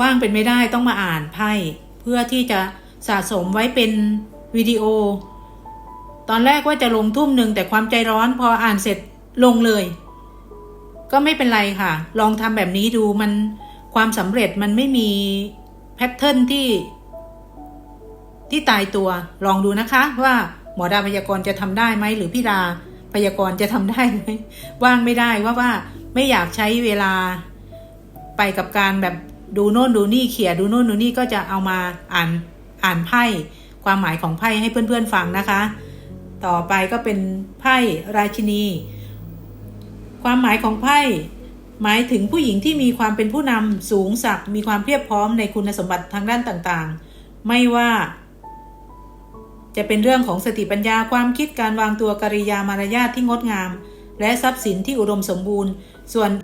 ว่างเป็นไม่ได้ต้องมาอ่านไพ่เพื่อที่จะสะสมไว้เป็นวิดีโอ ตอนแรกว่าจะลงทุ่มหนึ่งแต่ความใจร้อนพออ่านเสร็จลงเลย ก็ไม่เป็นไรค่ะ ลองทำแบบนี้ดูมันความสำเร็จมันไม่มีแพทเทิร์นที่ ที่ตายตัวลองดูนะคะ ว่าหมอดาพยากรณ์จะทำได้ไหมหรือพี่ดาพยากรณ์จะทำได้ไหมว่างไม่ได้ว่าว่าไม่อยากใช้เวลาไปกับการแบบ ดูโน่นดูนี่เขี่ยดูโน่นดูนี่ก็จะเอามาอ่านอ่านไพ่ความหมายของไพ่ให้เพื่อนๆฟังนะคะ ต่อไปก็เป็นไพ่ราชินี ความหมายของไพ่หมายถึงผู้หญิงที่มีความเป็นผู้นำสูงสักดิ์มีความเพียบพร้อมในคุณสมบัติทางด้านต่างๆ ไม่ว่า จะเป็นเรื่องของสติปัญญาความคิดการวางตัวกริยามารยาทที่งดงาม และทรัพย์สินที่อุดมสมบูรณ์ ส่วน